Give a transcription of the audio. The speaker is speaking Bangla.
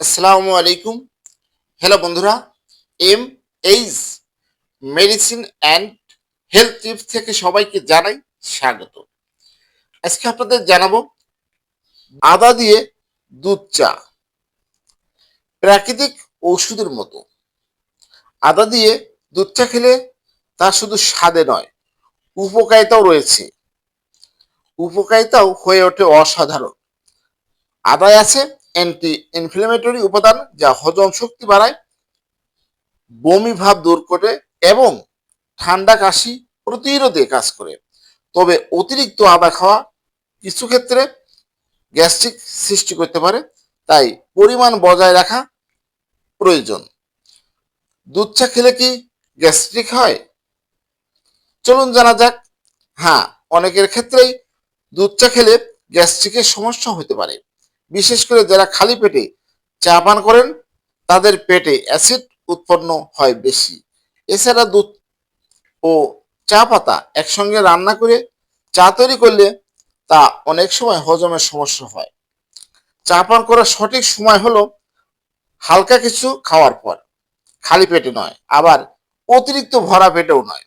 আসসালামু আলাইকুম। হ্যালো বন্ধুরা, M H medicine and health tips থেকে সবাইকে জানাই স্বাগত। আজকে আপনাদের জানাব আদা দিয়ে দুধ চা। প্রাকৃতিক ওষুধের মতো। আদা দিয়ে দুধ চা খেলে তা শুধু স্বাদে নয়, উপকারিতাও রয়েছে। উপকারিতাও হয়ে ওঠে অসাধারণ। আদায় আছে অ্যান্টি ইনফ্লেমেটরি উপাদান যা হজম শক্তি বাড়ায়, বমি ভাব দূর করে এবং ঠান্ডা কাশি প্রতিরোধে কাজ করে। তবে অতিরিক্ত আদা খাওয়া কিছু ক্ষেত্রে গ্যাস্ট্রিক সৃষ্টি করতে পারে, তাই পরিমাণ বজায় রাখা প্রয়োজন। দুধ চা খেলে কি গ্যাস্ট্রিক হয়? চলুন জানা যাক। হ্যাঁ অনেকের ক্ষেত্রেই দুধ চা খেলে গ্যাস্ট্রিকের সমস্যা হতে পারে। বিশেষ করে যারা খালি পেটে চা পান করেন, তাদের পেটে অ্যাসিড উৎপন্ন হয় বেশি। এছাড়া দুধ ও চা পাতা একসঙ্গে রান্না করে চা তৈরি করলে তা অনেক সময় হজমের সমস্যা হয়। চা পান করার সঠিক সময় হলো হালকা কিছু খাওয়ার পর। খালি পেটে নয়, আবার অতিরিক্ত ভরা পেটেও নয়।